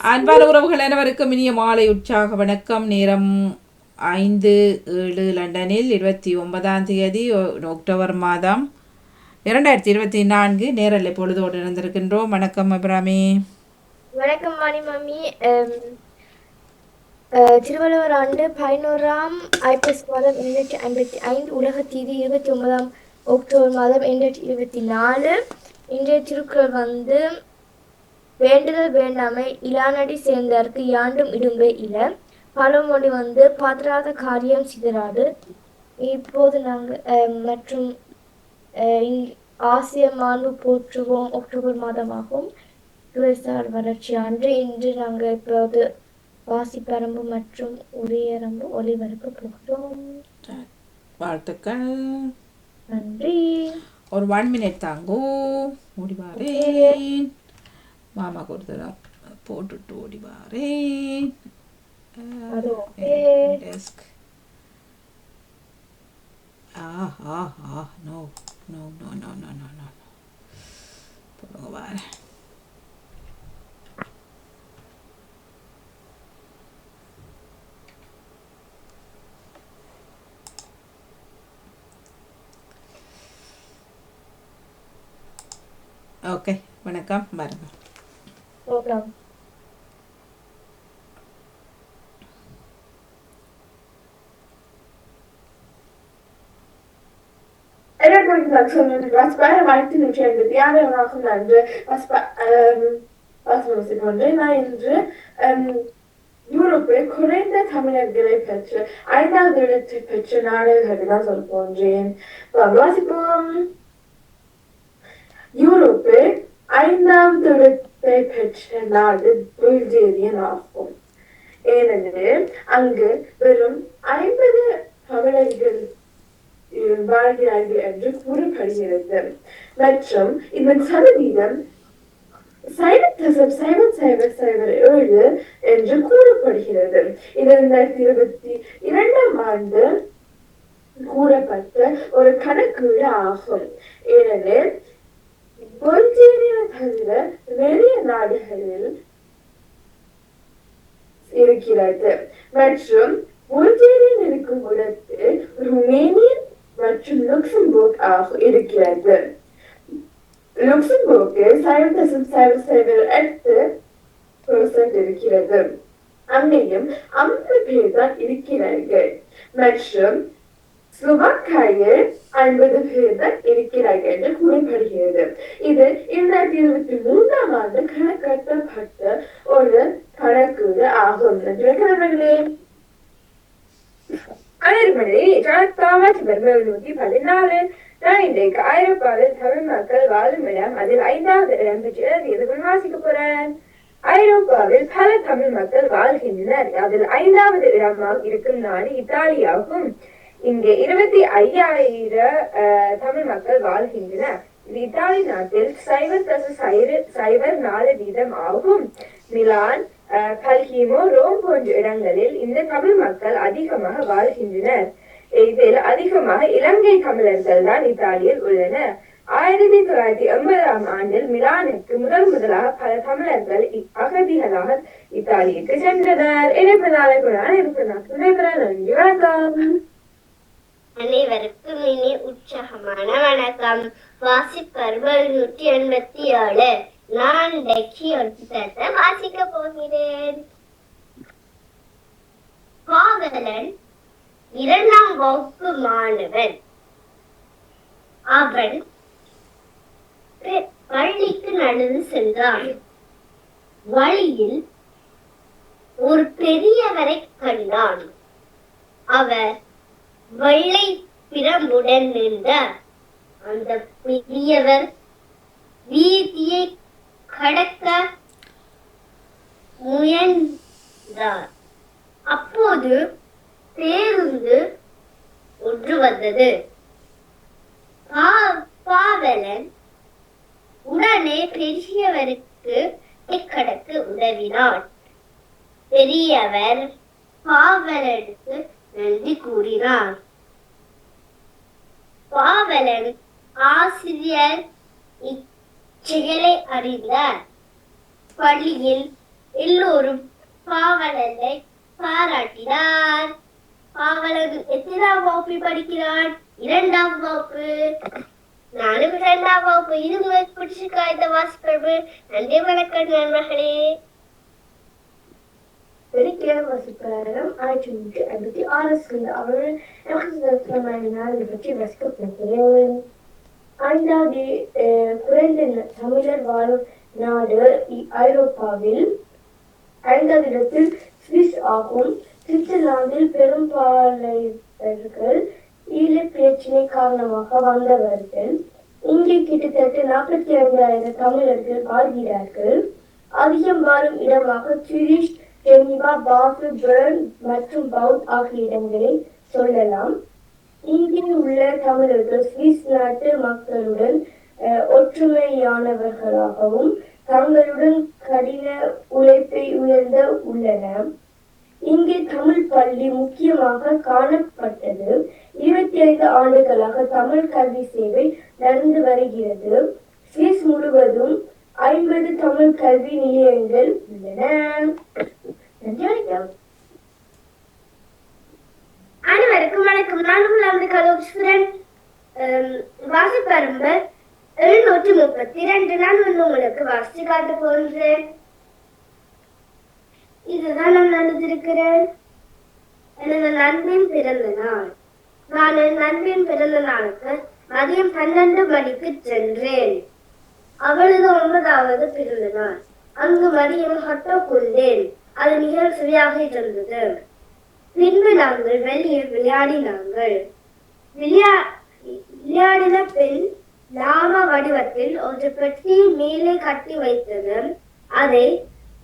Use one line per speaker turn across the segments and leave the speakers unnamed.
அன்பான உறவுகள் அனைவருக்கும் இனிய மாலை உற்சாக வணக்கம். நேரம் ஐந்து ஏழு லண்டனில் இருபத்தி ஒன்பதாம் தேதி அக்டோபர் மாதம் இரண்டாயிரத்தி இருபத்தி நான்கு நேரில் பொழுதோடு இருந்திருக்கின்றோம் வணக்கம் அபிராமி.
வணக்கம் மாணி மாமி. திருவள்ளுவர் ஆண்டு பதினோராம் ஐபிஎஸ் மாதம் இரண்டாயிரத்தி ஐம்பத்தி ஐந்து உலக தீதி இருபத்தி ஒன்பதாம் அக்டோபர் மாதம் இரண்டாயிரத்தி இருபத்தி நாலு. இன்றைய திருக்குறள் வந்து வேண்டுதல் வேண்டாமை இலானடி சேர்ந்தார்க்கு யாண்டும் இடும்பே இல பழமொழி வந்து பதறாத காரியம் சிதறாது. இப்போது நாங்கள் மற்றும் ஆசிய மாண்பு போற்றுவோம் அக்டோபர் மாதமாகும். துறைசார் வறட்சி அன்று இன்று நாங்கள் இப்போது வாசிப்பரம்பு மற்றும் உரியரம்பு ஒளிபரப்பு போகிறோம்.
வாழ்த்துக்கள்.
நன்றி.
ஒரு ஒன் மினிட் தாங்கோ. ஓடி மாமா கொடுத்துடும் போட்டுட்டு ஓடி வாரேன் டெஸ்க் ஆ ஆ ஆ no no no no no no no போடுங்க வாரேன் ஓகே வணக்கம் பாருங்க
போகலாம்
Erinnerungsaktionen, was bei weitem entscheidend Jahre nacheinander, was bei, ähm, was muss ich von denen என்று யூரோப்பில் குறைந்த தமிழர்களை பெற்ற ஐந்தாவது இடத்தை பெற்ற நாடுகள் தான் சொல்ல போன்றேன் வாசிப்போம் யூரோப்பில் ஐந்தாவது இடத்தை பெற்ற நாடு பல்கேரியன் ஆகும். ஏனெனில் அங்கு வெறும் ஐம்பது தமிழர்கள் வாழ்கிறார்கள் என்று கூறப்படுகிறது. மற்றும் இதன் சதவீதம் சைபர் தசம் சைபர் சைபர் ஏழு என்று கூறப்படுகிறது. இரண்டாயிரத்தி இருபத்தி இரண்டாம் ஆண்டு கூறப்பட்ட ஒரு கணக்கீடு ஆகும். ஏனெனில் புல்கேரியா தவிர நிறைய நாடுகளில் இருக்கிறது மற்றும் புல்கேரியன் இருக்கும் இடத்தில் ருமேனியன் மற்றும் லுக்சம்பர்க் ஆக இருக்கிறது லுக்சம்பர்கில் சைபர் தசம் சைபர் சைபர் எட்டு பெர்சென்ட் இருக்கிறது அங்கேயும் ஐம்பது பேர் தான் இருக்கிறார்கள் மற்றும் ஸ்லோவாக்கியில் ஐம்பது பேர் இருக்கிறார்கள் என்று கூறப்படுகிறது. இது இரண்டாயிரத்தி இருபத்தி மூன்றாம் ஆண்டு கணக்கட்டப்பட்ட ஒரு கணக்கீடு ஆகும். என்று கிழமைகளே
அனைவருமே ஜனதாவாட் பெருமை பதினாலு. நான் இன்றைக்கு ஐரோப்பாவில் தமிழ் மக்கள் வாழும் இடம். அதில் ஐந்தாவது இடம் பெற்று எதுவும் வாசிக்க போறேன் ஐரோப்பாவில் பல தமிழ் மக்கள் வாழ்கின்றனர். அதில் ஐந்தாவது இடமாக இருக்கும் நாடு இத்தாலியாகும். இங்கே இருபத்தி ஐயாயிரம் தமிழ் மக்கள் வாழ்கின்றனர். இது இத்தாலி நாட்டில் சைவர் தச சைவர் நாலு வீதம் ஆகும். மிலான் கல்கிமோ ரோம் போன்ற இடங்களில் இந்த தமிழ் மக்கள் அதிகமாக வாழ்கின்றனர். இதில் அதிகமாக இலங்கை தமிழர்கள் தான் இத்தாலியில் உள்ளனர். ஆயிரத்தி தொள்ளாயிரத்தி எண்பதாம் ஆண்டில் மிலானுக்கு முதல் முதலாக பல தமிழர்கள் அகதிகளாக இத்தாலிக்கு சென்றனர். இணைப்பதான இருப்பதாக நன்றி வணக்கம்.
அனைவருக்கும் இனி உற்சாகமான வணக்கம். வாசிப்பர்கள் நூற்றி எண்பத்தி ஏழு. நான் டெக்கி ஒரு வாசிக்க போகிறேன். காவலன் இரண்டாம் வகுப்பு மாணவன். அவன் பள்ளிக்கு நடந்து சென்றான். வழியில் ஒரு பெரியவரை கண்டான். அவர் வெள்ளை பிரம்புடன் நின்றார். அந்த பெரியவர் வீதியை கடக்க முயன்றார். அப்போது பேருந்து ஒன்று வந்தது. பாவலன் உடனே பெரியவருக்கு கடக்க உதவினான். பெரியவர் பாவலனுக்கு என்று கூறினார் பாவலன் ஆசிரியர் இச்செயலை அறிந்தார். பள்ளியில் எல்லோரும் பாவலனை பாராட்டினார். பாவலன் எத்தனாம் வகுப்பு படிக்கிறான்? இரண்டாம் வகுப்பு. நானும் இரண்டாம் வகுப்பு. இது உங்களுக்கு பிடிச்சிருக்கா இந்த வாசிப்பது நன்றி வணக்கம் நண்பர்களே.
வெள்ளிக்கிழமை வசிப்பாளரும் ஆயிரத்தி நூற்றி ஐம்பத்தி ஆறு சேர்ந்த அவர்கள் எனக்கு பற்றி வசிக்க போகிறேன் ஐந்தாவது குறைந்த தமிழர் வாழும் நாடு ஐரோப்பாவில் ஐந்தாவது இடத்தில் சுவிஸ் ஆகும் சுவிட்சர்லாந்தில் பெரும்பாலானவர்கள் ஈழ பிரச்சினை காரணமாக வந்தவர்கள் இங்கே கிட்டத்தட்ட நாற்பத்தி ஐந்தாயிரம் தமிழர்கள் வாழ்கிறார்கள் அதிகம் வாழும் இடமாக சுரிஷ் ஜெனீவா பாசல் பெர்ன் மற்றும் பவுத் ஆகிய இடங்களில் சொல்லலாம். இங்கே உள்ள தமிழர்கள் சுவிஸ் நாட்டு மக்களுடன் ஒற்றுமையானவர்களாகவும் தங்களுடன் கடின உழைப்பை உயர்ந்த உள்ளனர். இங்கே தமிழ் பள்ளி முக்கியமாக காணப்பட்டது. இருபத்தி ஐந்து ஆண்டுகளாக தமிழ் கல்வி சேவை நடந்து வருகிறது. சுவிஸ் முழுவதும் ஐம்பது தமிழ் கல்வி நிலையங்கள் உள்ளன.
அனைவருக்கும் வணக்கம். நான் உங்கள் கலோஸ்வரன் வாசிப்பரம்பு எழுநூற்றி முப்பத்தி ரெண்டு நான் வந்து உங்களுக்கு வாசிச்சு காட்ட போகிறேன் இதுதான் நான் நடந்திருக்கிறேன். எனது நண்பின் பிறந்த நாள். நான் என் நண்பின் பிறந்த நாளுக்கு மதியம் பன்னெண்டு மணிக்கு சென்றேன். அவளது ஒன்பதாவது பிறந்த நாள். அங்கு மதியம் ஹட்டோ கொண்டேன் அது மிக சுவையாக இருந்தது. பின்பு நாங்கள் வெளியே விளையாடினாங்கள் விளையா விளையாடின பின் லாம வடிவத்தில் ஒரு பெட்டியை மேலே கட்டி வைத்தது அதை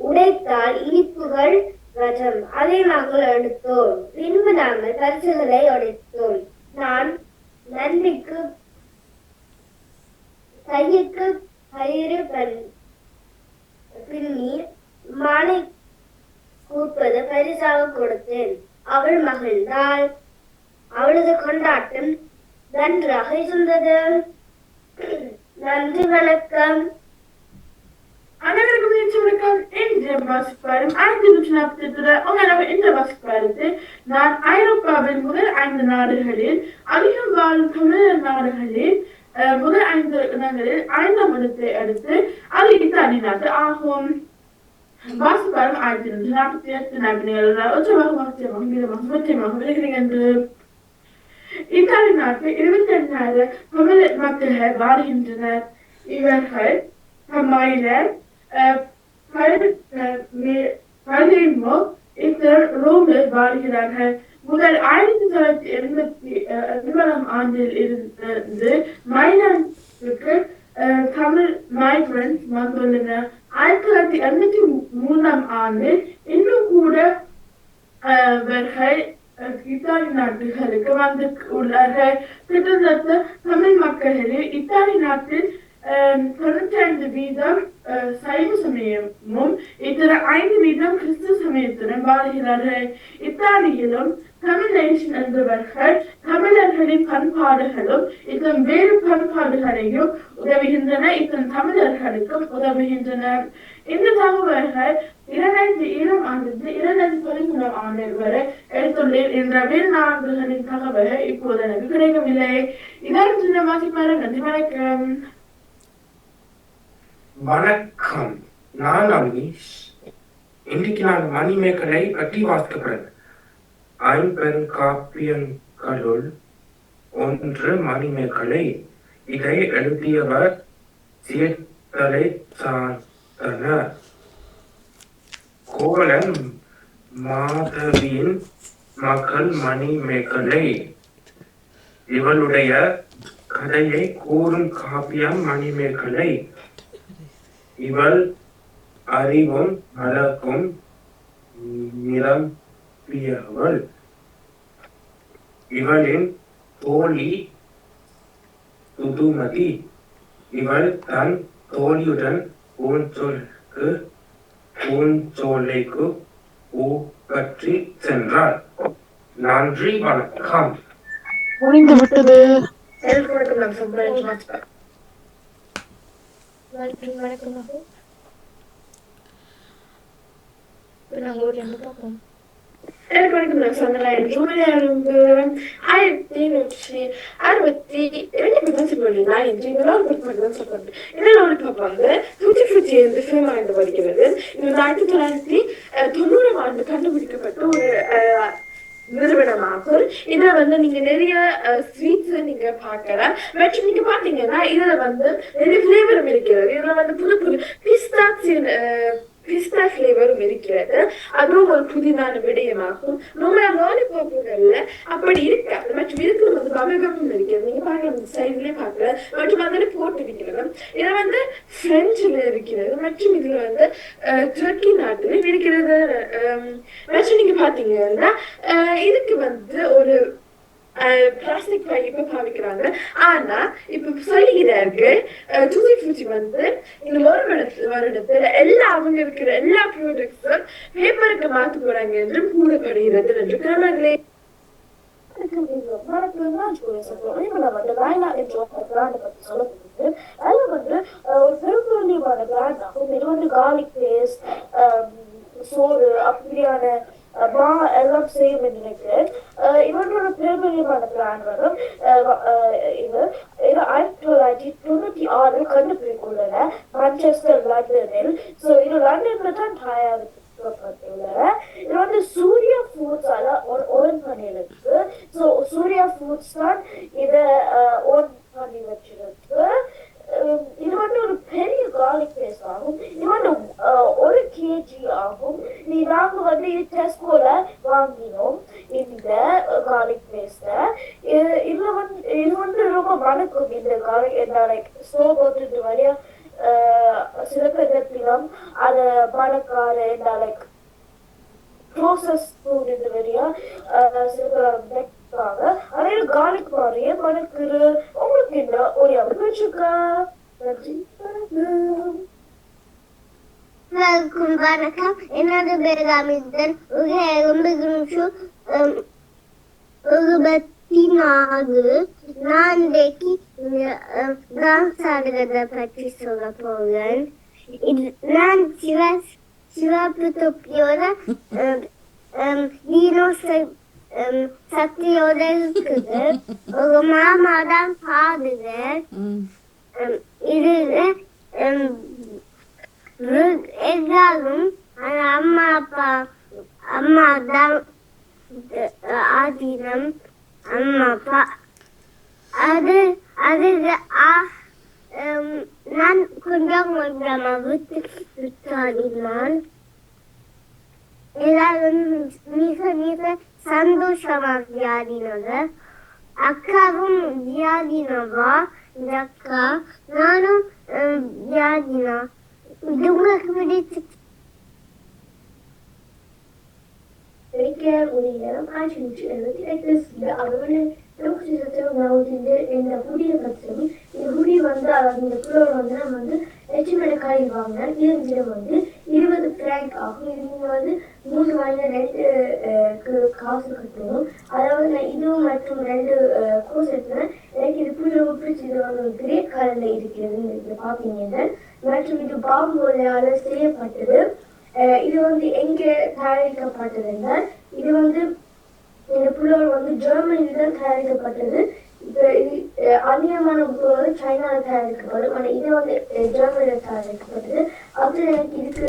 உடைத்தால் இனிப்புகள் வரும். அதை நாங்கள் எடுத்தோம். பின்பு நாங்கள் பரிசுகளை உடைத்தோம். நான் நன்றிக்கு கையுக்கு பயிறு பண் பின்னி மாலை கூப்பது பரிசாக கொடுத்தேன். அவள் மகிழ்ந்தாள். அவளது கொண்டாட்டம் நன்றாக இருந்தது. நன்றி வணக்கம்.
அனைவருக்கும் நேற்று வணக்கம். இன்று வாசிப்பாரும் ஆயிரத்தி நூற்றி நாற்பத்தி எட்டுல உங்களவு இந்த வாசிப்பாரத்து நான் ஐரோப்பாவின் முதல் ஐந்து நாடுகளில் அதிகம் வாழும் தமிழர் நாடுகளில் அஹ், முதல் ஐந்து இடங்களில் ஐந்தாம் இடத்தை அடுத்து அது இத்தாலி நாடு ஆகும். வாசிப்பாரும் ஆயிரத்தி நூற்றி நாற்பத்தி எட்டு நாட்டினர் உச்சமாக மகத்தியமாக வீரமாக சுமத்தியமாக விளைகிறது இத்தாலி நாட்டில் இருபத்தி எண்ணாயிரம் தமிழ் மக்கள் வாழ்கின்றனர் இவர்கள் தம்மாயினர் பதிமோ இத்தர் ரோமில் வாழ்கிறார்கள் முதல் ஆயிரத்தி தொள்ளாயிரத்தி எண்பத்தி அஹ், எண்பதாம் ஆண்டில் இருந்து மைனான்ஸுக்கு அஹ், தமிழ் மைக்ரன்ஸ் வந்துள்ளனர் ஆயிரத்தி தொள்ளாயிரத்தி எண்பத்தி மூணாம் ஆண்டு இன்னும் கூட அவர்கள் இத்தாலி நாட்டுகளுக்கு வந்து உள்ளார்கள். கிட்டத்தட்ட தமிழ் மக்களில் இத்தாலி நாட்டில் அஹ், தொண்ணூற்றி ஐந்து வீதம் சைவ சமயமும் இதர ஐந்து வீதம் கிறிஸ்து சமயத்துடன் வாழ்கிறார்கள். இத்தாலியிலும் தமிழ் நேஷன் என்பவர்கள் தமிழர்களின் பண்பாடுகளும் இதன் வேறு பண்பாடுகளையும் உதவுகின்றன இதன் தமிழர்களுக்கும் உதவுகின்றன. இந்த தகவல்கள் இரண்டாயிரத்தி ஏழாம் ஆண்டு இரண்டாயிரத்தி பதிமூணாம் ஆண்டு வரை எடுத்துள்ளேன் என்ற வேறு நாடுகளின் தகவல்கள் இப்போது எனக்கு கிடைக்கவில்லை. இதற்கு சின்ன வாசிப்பாரு நன்றி வணக்கம்.
வணக்கம். நான் அமீஷ். இன்றைக்கு நான் மணிமேகலை பற்றி வாசிக்கிறேன் ஐம்பெருங்காப்பியங்களுள் ஒன்று மணிமேகலை. இதை எழுதியவர் சீர்தலை சாந்தனர் கோவலன் மாதவியின் மகள் மணிமேகலை இவளுடைய கதையை கூறும் காப்பியம் மணிமேகலை. இவள் அறிவும் வழக்கும் நிரம்பியவள் இவளின் தோழி துதுமதி இவள் தன் தோழியுடன் பூஞ்சோலுக்கு பூஞ்சோலைக்கு பூ பற்றி சென்றாள். நன்றி வணக்கம்.
முடிந்து விட்டது.
வணக்கம்
நாங்கள் ஒரு ரெண்டு பார்ப்போம்.
எனக்கு வணக்கம் நான் சந்திராயன் ஜூனியருக்கு ஆயிரத்தி நூற்றி அறுபத்தி ரெண்டு தான் சொல்லுவேன் நான் இன்று இந்த நாள் பற்றி தான் சொல்றேன் இந்த நாள் பார்ப்பாங்க ஃபிஃப்டி ஃபிஃப்டி வந்து ஃபேம் ஆண்டு படிக்கிறது இது வந்து ஆயிரத்தி தொள்ளாயிரத்தி தொண்ணூறாம் ஆண்டு கண்டுபிடிக்கப்பட்ட ஒரு நிறுவனமாகும் இதுல வந்து நீங்க நிறைய ஸ்வீட்ஸ் நீங்க பார்க்கலாம் மற்றும் நீங்க பாத்தீங்கன்னா இதுல வந்து நிறைய ஃபிளேவரும் இருக்கிறது இதுல வந்து புது புது பிஸ்தாச்சியன் பிஸ்தா ஃபிளேவரும் இருக்கிறது. அதுவும் ஒரு புதிதான விடயமாகும். ரொம்ப லாலிபாப்புகள்ல அப்படி இருக்காது. மற்றும் இருக்கிறது வந்து பமகமும் இருக்கிறது நீங்க பார்க்கலாம் இந்த சைஸ்லயே பார்க்கலாம் மற்றும் அதில் போட்டு இருக்கிறது இது வந்து பிரெஞ்சுல இருக்கிறது. மற்றும் இதுல வந்து துருக்கி நாட்டிலும் இருக்கிறது மற்றும் நீங்க பாத்தீங்கன்னா இதுக்கு வந்து ஒரு பிளாஸ்டிக் பைப்பை பாவிக்கிறாங்க ஆனா இப்ப சொல்லுகிறார்கள் டூசி ஃபூச்சி வந்து இந்த ஒரு வருடத்து வருடத்துல எல்லா அவங்க இருக்கிற எல்லா ப்ராடக்ட்ஸும் பேப்பருக்கு மாத்து போறாங்க என்று கூறப்படுகிறது என்று கிரமங்களே
சொல்லுங்க அப்படியான மா எல்லாம் செய்யும் என்று நினைக்கிறேன் அஹ் இவனோட பிரபலியமான பிளான் வரும் அஹ் அஹ் இது இது ஆயிரத்தி தொள்ளாயிரத்தி தொண்ணூத்தி ஆறில் கண்டுபிடித்துள்ளன மான்செஸ்டர் லண்டனில் ஸோ இது லண்டன்ல தான் தயாரிக்கப்பட்டுள்ளன இது வந்து சூர்யா ஃபுட்ஸால ஓன் பண்ணியிருக்கு ஸோ சூர்யா ஃபுட்ஸ் தான் இதை ஓன் பண்ணி வச்சிருக்கு அஹ் இது வந்து ஒரு பெரிய கார்லிக் பேஸ்ட் ஆகும் இது வந்து அஹ், ஒரு கேஜி ஆகும் நீ நாங்க வந்து இது டெஸ்கோல வாங்கினோம் இந்த கார்லிக் பேஸ்ட இதுல வந்து இது வந்து ரொம்ப மணக்கும் இந்த கார்லிக் இந்த லைக் ஸ்லோ போட்டுட்டு வரையா சில பேர் எப்படிலாம் அதை மணக்காரு இந்த லைக் ப்ரோசஸ் ஃபுட் இந்த வரையா சில பேர் வைப்பாங்க அதே கார்லிக் மாதிரியே மணக்குற உங்களுக்கு என்ன ஒரு அபிருச்சிக்கா நன்றி வணக்கம்
Welkom vanakkam. என்னோட பேர் அமிர்தன் ரொம்ப நிமிஷம் பின்னாகு நான் இன்றைக்கு டான்ஸ் ஆடுறத பற்றி சொல்ல போகிறேன். இது நான் சிவா சிவப்பு தொப்பியோட தீனோசர் சக்தியோட இருக்குது. ஒரு மாமா தான் பாடுறேன் இது இதுல எல்லாரும் அம்மா அப்பா அம்மா தான் ஆதீனம். அம்மா அப்பா அது அது ஆ- um, நான் கொஞ்சம் கொஞ்சமா விட்டு விட்டாடினான் எல்லாரும் மிக மிக சந்தோஷமாக வியாதினது அக்காவும் வியாதினவா இந்த அக்கா நானும் அஹ், வியாதினா இது இலக்கியர் உதவியிடம்
ஆயிரத்தி நூற்றி எழுபத்தி எட்டு அவரோட நவதிந்து என்ற புதிய பட்சம் இந்த புடி வந்து அந்த குழுவை வந்து நம்ம வந்து லட்சம் கணக்காக வாங்கினா இருந்துட்டு வந்து இருபது பிராங்க் ஆகும் இது நீங்கள் வந்து மூணு வாங்கின ரெண்டு காசு கட்டணும் அதாவது நான் இதுவும் மற்றும் ரெண்டு கோர்ஸ் எடுத்தேன் எனக்கு இது புதிய பிடிச்சது வந்து கிரேட் கலரில் இருக்கிறது பார்ப்பீங்கன்னா மற்றும் இது பாம்போலையால் செய்யப்பட்டது இது வந்து எங்கே தயாரிக்கப்பட்டதுன்னா இது வந்து இந்த புலவர் வந்து ஜெர்மனியில் தான் தயாரிக்கப்பட்டது. இப்போ இது அஹ், வந்து சைனாவில் தயாரிக்கப்படும். ஆனால் இது வந்து ஜெர்மனியில் தயாரிக்கப்பட்டது. அது எனக்கு இதுக்கு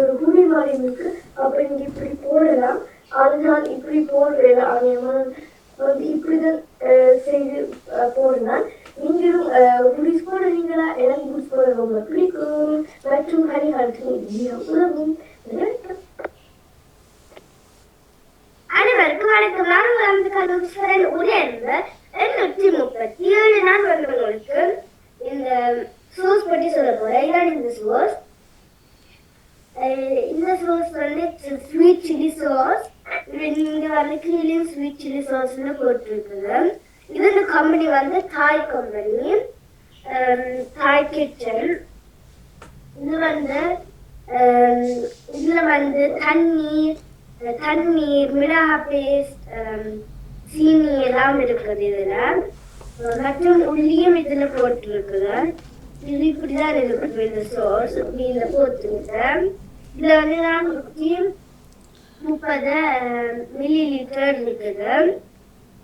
ஒரு குடி மாதிரி இருக்கு. அப்போ இங்கே இப்படி போடலாம். அதனால் இப்படி போடுறது அந்நியமான வந்து இப்படிதான் செய்து போடலாம் நீங்களும் குடிஸ் போடுறீங்களா? எனக்கு குடிஸ் போட ரொம்ப பிடிக்கும். மற்றும் கரிகாலத்துக்கு இது உதவும் வணக்கம்.
அனைவருக்கும் வணக்கம் நான் வந்து கலோஸ்வரன் உயர்ந்த எண்ணூற்றி முப்பத்தி ஏழு நான் வந்து உங்களுக்கு இந்த சோர்ஸ் பற்றி சொல்ல போறேன் இதான் இந்த சோர்ஸ் இந்த சோர்ஸ் வந்து ஸ்வீட் சில்லி சோஸ் இங்க வந்து கிரீலிங் ஸ்வீட் சில்லி சோஸ்னு போட்டிருக்குது இது இந்த கம்பெனி வந்து தாய் கம்பெனி தாய் கிச்சன் இது வந்து ஆம், இதுல வந்து தண்ணீர் அஹ், தண்ணீர் மிளகா பேஸ்ட் சீனி எல்லாம் இருக்குது இதுல அஹ், மற்றும் உள்ளியும் இதுல போட்டிருக்குது. இது இப்படிதான் இருக்குது இந்த சோர்ஸ் இப்படி இதுல போட்டுருக்கு இதுல வந்து நான் முக்கியம்
முப்பது மில்லி லிட்டர் இருக்குது.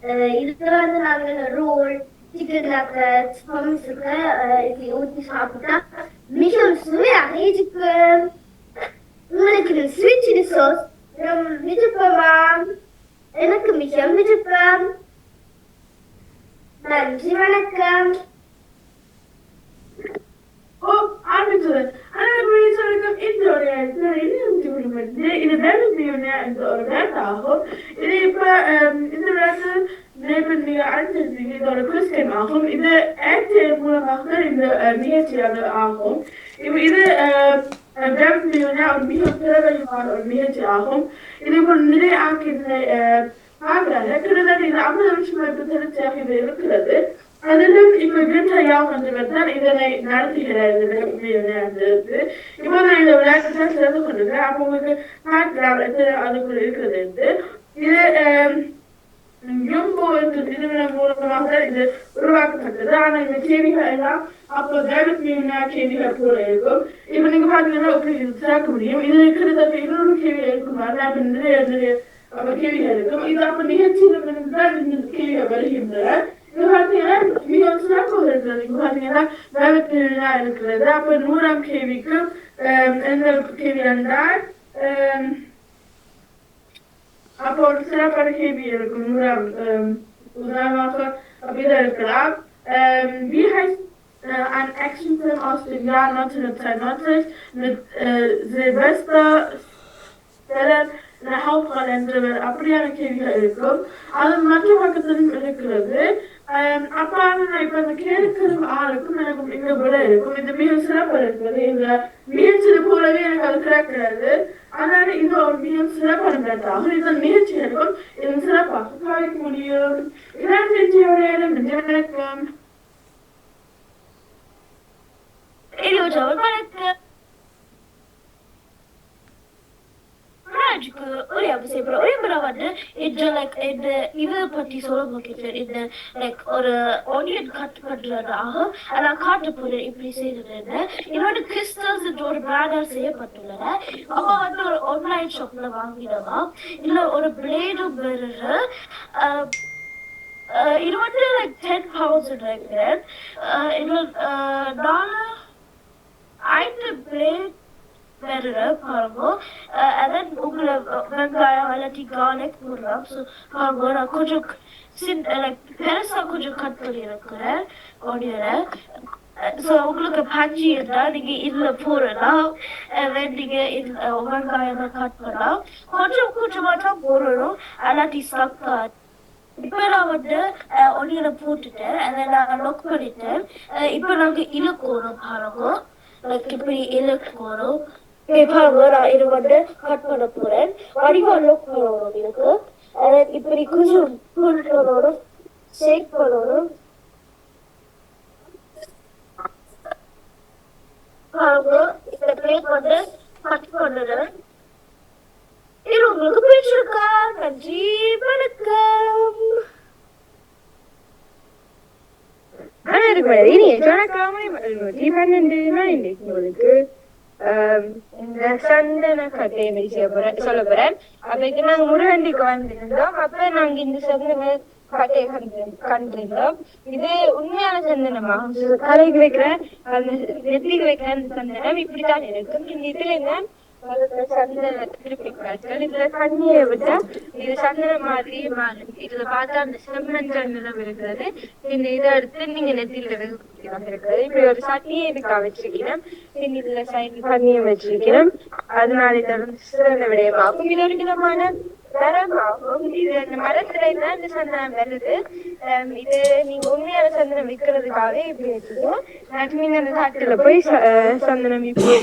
அஹ் இதுல வந்து நாங்கள் ரோல் சிக்கன் நக்கட்ஸ் ஹம்ஸுக்கு இது ஊற்றி சாப்பிட்டா மிகவும் சுவையாக இருக்கு உங்களுக்கு ஸ்வீட் சில்லி சாஸ் விருப்பமா? எனக்கு மிகவும் விருப்பம். நன்றி வணக்கம்.
ஓ ஆரம்பிச்சது ஆனா இந்த இது வந்து இது வேலை ஒரு வேலை ஆகும் இது இப்ப இந்த விளையாட்டு நேபர் நீங்க இதோட ஆகும் இது ஆக்டிவ் மூலமாக தான் இந்த நிகழ்ச்சியாக ஆகும். இப்ப இது வேலை ஒரு மிக பிரபலமான ஒரு நிகழ்ச்சி ஆகும் இது போல் நிறைய ஆக்கியங்களை பார்க்கிறாங்க கிட்டத்தட்ட இது ஐம்பது வருஷமா தொடர்ச்சியாக இருக்கிறது. அதிலும் இப்ப வீட்டையா வந்தவர் தான் இதனை நடத்துகிறார் இந்த இப்போ நான் இந்த விளையாட்டு தான் சிறந்து கொண்டிருக்கேன் அப்போ உங்களுக்கு பார்க்கலாம். எத்தனை அதுக்குள்ள இருக்கிறது என்று. இது யும்போ என்ற நிறுவனம் மூலமாக இது உருவாக்கப்பட்டது. ஆனா இந்த செய்திகள் எல்லாம் அப்போ வேகத் செய்திகள் போல இருக்கும். இப்ப நீங்க பாத்தீங்கன்னா இப்படி இது திறக்க முடியும். இது கிட்டத்தட்ட இன்னொரு செய்தி இருக்குமாறு நான் நிறைய நிறைய அப்ப கேள்விகள் இருக்கும் இது அப்ப நிகழ்ச்சியில் தான் இந்த கேள்விகள் வருகின்றன இது பாத்தீங்கன்னா மிகவும் சிறப்பாக இருக்கிறது இங்க பாத்தீங்கன்னா வேகத் மீனா இருக்கிறது அப்ப நூறாம் கேள்விக்கு ஆஹ், எந்த கேள்வி என்றால் ஆஹ், அப்போ ஒரு சிறப்பான கேள்வி இருக்கும் நூறாம் ஆஹ், உதாரணமாக அப்படிதான் இருக்கலாம் Ähm, wie heißt äh, ein Actionfilm aus dem Jahr 1992 mit äh, Sylvester Stallone. In der அப்படியான கேள்விகள் இருக்கும். அது மற்ற பக்கத்திலும் இருக்கிறது. ஆம், அப்ப இப்ப அந்த கேட்கிற ஆளுக்கும் எனக்கும் இங்க விட இருக்கும். இது மிக சிறப்பு இருக்கிறது இந்த முயற்சியை போலவே எனக்கு அது கிடைக்கிறது அதனால இது ஒரு மிக சிறப்பான கட்டாகும் இந்த முயற்சிகளுக்கும் இது சிறப்பாக கவனிக்க முடியும். இதான் செஞ்சோடைய வணக்கம்
Illusion வணக்கம் ராஜுக்கு ஒரே அவசியம் ஒரே முறை வந்து இந்த லைக் இந்த இதை பத்தி சொல்ல முடியும் இந்த லைக் ஒரு ஆனியன் கட் பண்றதாக நான் காட்ட போறேன் இப்படி செய்யறது இன்னொரு கிறிஸ்டல்ஸ் என்ற ஒரு பேனர் செய்யப்பட்டுள்ளன அவ வந்து ஒரு ஆன்லைன் ஷாப்ல வாங்கினவா? இல்ல ஒரு பிளேடும் பெறுற இது வந்து லைக் டென் தௌசண்ட் நினைக்கிறேன் அஹ் இன்னொரு டாலர் ஐந்து பிளேட் வேற பாருங்க அதன் உங்களை வெங்காயம் இல்லாட்டி கார்லிக் போடலாம் ஸோ பாருங்க நான் கொஞ்சம் சின் லைக் பெருசா கொஞ்சம் கட் பண்ணி இருக்கிறேன் ஆனியனை ஸோ உங்களுக்கு பஞ்சி இருந்தால் நீங்க இதில் போடலாம் நீங்க வெங்காயம் வெங்காயம் கட் பண்ணலாம் கொஞ்சம் கொஞ்சமாக தான் போடணும் இல்லாட்டி ஸ்டக் இப்ப நான் வந்து ஒன்னியில போட்டுட்டேன் அதை நான் லாக் பண்ணிட்டேன் இப்போ நாங்கள் இழுக்கணும் பாருங்க லைக் இப்படி இழுக்கணும் இப்ப பாருங்க நான் இது வந்து கட் பண்ண போறேன் வடிவா லாக் பண்ணணும் எனக்கு இப்படி கொஞ்சம் பண்ணணும் ஷேக் பண்ணணும் இந்த பிளேட் வந்து கட் பண்ணுறேன் இது உங்களுக்கு பிடிச்சிருக்கா நன்றி வணக்கம்
அனைவருக்கும் இனிய வணக்கம் உங்களுக்கு இந்த சந்தன கதையை பற்றி செய்ய போறேன் சொல்ல போறேன். அப்பைக்கு நாங்க முருகண்டிக்கு வந்திருந்தோம். அப்ப நாங்க இந்த சந்தன கட்டையை கண்டு கண்டிருந்தோம். இது உண்மையான சந்தனமா? கலைக்கு வைக்கிற அந்த நெத்திக்கு வைக்கிற அந்த சந்தனம் இப்படித்தான் இருக்கும். இந்த இதுல என்ன? இதுல தண்ணியை விட்டா இது சந்தனம் மாதிரி மாறும். இதுல பார்த்தா அந்த செம்மஞ்சள் நிறம் இருக்கிறது. இந்த இதை எடுத்து நீங்க நெத்தியில இருக்கிறது இப்படி ஒரு சட்டியை இதுக்கா வச்சிருக்கிறோம் இதுல சைடு தண்ணியை அதனால இது வந்து சிறந்த விடயமாகும். இது ஒரு விதமான மரமாகும் இது அந்த மரத்துல தான் இந்த சந்தனம் வருது. இது நீங்க உண்மையான சந்தனம் விற்கிறதுக்காகவே இப்படி வச்சுக்கணும் நான் அந்த காட்டுல போய் சந்தனம் இப்படி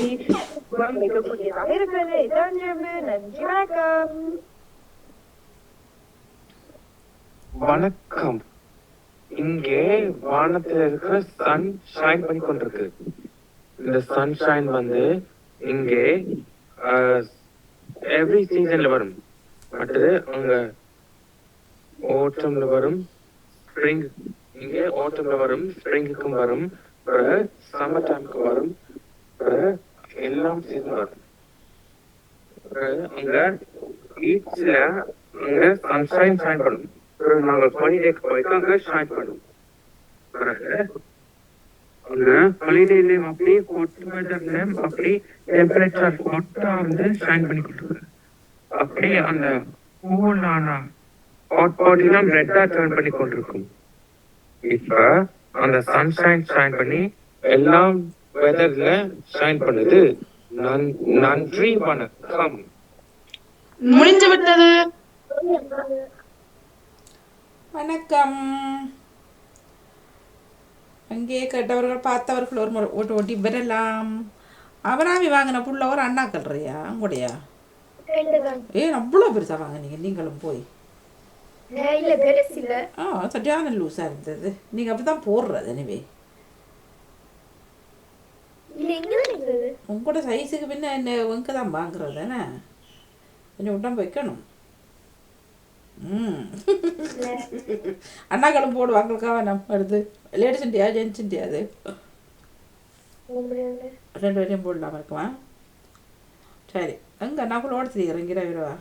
வைக்கக்கூடியதாக இருக்கிறது இதான் ஜெபு. நன்றி வணக்கம்.
வணக்கம். இங்கே வானத்துல இருக்கிற சன் ஷைன் பண்ணி கொண்டிருக்கு. இந்த சன்ஷைன் வந்து இங்கே எவ்ரி சீசன்ல வரும். அடுத்தது அங்க ஓட்டம்ல வரும் ஸ்ப்ரிங் இங்கே ஓட்டம்ல வரும் ஸ்ப்ரிங்குக்கும் வரும் பிறகு சம்மர் டைமுக்கு வரும் பிறகு எல்லாம் சேர்ந்து வரும் அங்க அங்க சன்ஷைன் ஷைன் பண்ணும் பிறகு நாங்கள் ஹாலிடேக்கு போயிட்டு அங்க ஷைன் பண்ணுவோம் பிறகு அங்க அப்படி ஹாட் அப்படி டெம்பரேச்சர் ஹாட்டா வந்து ஷைன் பண்ணி கொடுத்துருக்கு அப்படியே அந்த கூலான ஹாட் பாடிலாம் ரெட்டா டர்ன் பண்ணி கொண்டிருக்கும். இப்ப அந்த சன்ஷைன் ஷைன் பண்ணி எல்லாம் வெதர்ல ஷைன் பண்ணுது. நன்- நன்றி வணக்கம்.
முடிஞ்சு விட்டது
வணக்கம். அங்கே கேட்டவர்கள் பார்த்தவர்கள் ஒரு முறை ஓட்டு ஓட்டி வரலாம் அபராமி வாங்கின புள்ள ஒரு அண்ணாக்கல்றியா உங்களுடையா?
ரெண்டு தான்
ஏன் அவ்வளோ பெருசாக வாங்கினீங்க. நீங்களும் போய். ஆ சரியான லூஸாக இருந்தது. நீங்கள் அப்படி தான் போடுறது எனவே
இல்ல இங்கதான் இருக்குது
உங்களோட சைஸுக்கு பின்ன என்ன உங்க தான் வாங்குறது தானே? கொஞ்சம் உடம்பு வைக்கணும். ம். அண்ணாக்களும் போடுவாங்களுக்காக நம்ம எடுத்து லேடிஸ் இண்டியா ஜென்ஸ் இண்டியா அது? ரெண்டு பேரையும் போடலாமா இருக்குமா சரி எங்க அண்ணாக்குள்ள ஓட தெரியுறேன் இங்கே வருவா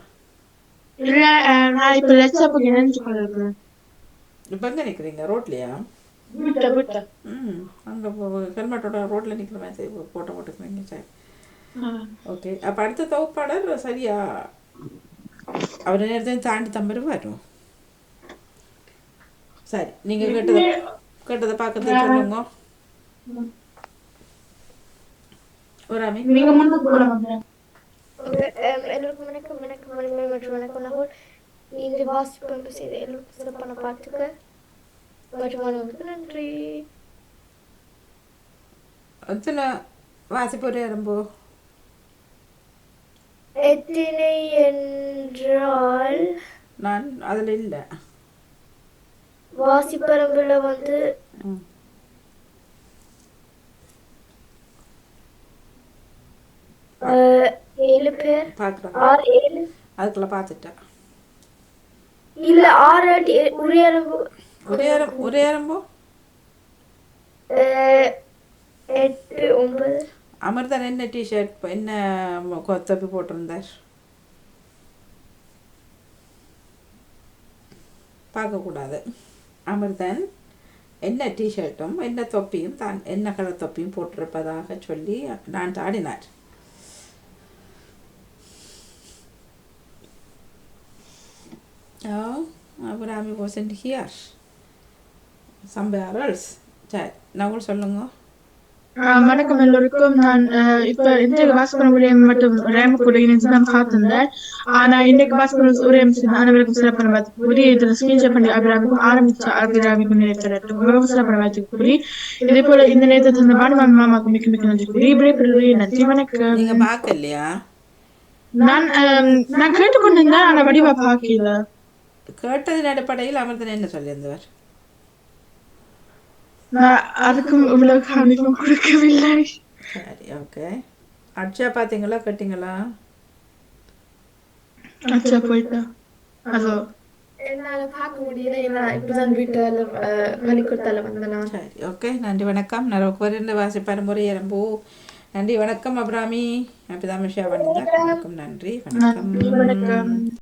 இப்போ
எங்கே நிற்கிறீங்க ரோட்லையா?
விட்ட விட்ட.
ம் அங்கே ஹெல்மெட்டோட ரோட்டில் நிற்கிற மாதிரி சரி, போட்டோ போட்டுக்கிறீங்க சரி. ஓகே. அப்போ அடுத்த தொகுப்பாளர் சரியா அவர் நேரத்தையும் தாண்டி தம்பி வரும். சரி நீங்கள் கேட்டதை கேட்டதை பார்க்கறது சொல்லுங்க. வராமி
நீங்க முன்னுக்கு போல வந்தேன்
உங்க- அஹ் எல்லோருக்கும் வணக்கம் வணக்கம் மணிமணி மற்றும் வணக்கம். நகோல் இன்று வாசிப்பு செய்த எல்லோருக்கும் சிறப்பான பாட்டுக்க நன்றி
எத்தனை வாசிப்பு ஒரு ஆரம்போ
எத்தனை என்றால்
நான் அதில் இல்லை
வாசிப்பரம்புல வந்து ஏழு பேர் ஆறு ஏழு
அதுக்குள்ள பார்த்துட்டேன்
இல்ல ஆறு அடி
ஆரம்போ
அஹ், எட்டு ஒன்பது.
அமிர்தன் என்ன டிஷர்ட் என்ன கொ- தொப்பி போட்டிருந்தார்? பார்க்கக்கூடாது. அமிர்தன் என்ன டிஷர்ட்டும் என்ன தொப்பியும் தான் என்ன கலர் தொப்பியும் போட்டிருப்பதாக சொல்லி நான் தாடினார். Oh, Abraham wasn't here. Somewhere else. சரி நான் சொல்லுங்க.
வணக்கம் எல்லோருக்கும். நான் இப்ப இன்றைக்கு பாஸ்கரன் உரையம் மற்றும் ரேமக்குடி இணைந்து தான் பார்த்திருந்தேன் ஆனா இன்றைக்கு பாஸ்கரன் உரையம் அனைவருக்கும் சிறப்பான பார்த்து கூறி இதுல ஸ்கிரீன்ஷாட் பண்ணி அபிராமிக்கும் ஆரம்பிச்ச அபிராமிக்கும் நினைத்தரட்டும் மிகவும் சிறப்பான பார்த்து கூறி இதே போல இந்த நேரத்தை தந்த பானுமாமி மாமாவுக்கு மிக்க மிக்க நன்றி கூறி விடைபெறுகிறேன் நன்றி வணக்கம்.
நீங்க பார்க்கலையா?
நான் நான் கேட்டுக்கொண்டிருந்தேன் ஆனா வடிவா பார்க்கல.
கேட்டதின் அடிப்படையில் அமிர்தன் என்ன சொல்லியிருந்தவர்.
நான் அதுக்கும் இவ்வளவு கவனிக்கும் கொடுக்கவில்லை.
சரி ஓகே அட்சா பார்த்தீங்களா கேட்டிங்களா?
அச்சா போயிட்டா. அதோ.
என்னால பார்க்க முடியல ஏன்னா இப்பதான் வீட்டுல பள்ளிக்கூடத்தால வந்தனா
சரி ஓகே நன்றி வணக்கம். நான் குறைந்த வாசி பரம்பரை எறும்பு நன்றி வணக்கம் அபிராமி. அப்படிதான் மிஷா பண்ணியிருந்தேன் வணக்கம் நன்றி வணக்கம்.
நன்றி வணக்கம்.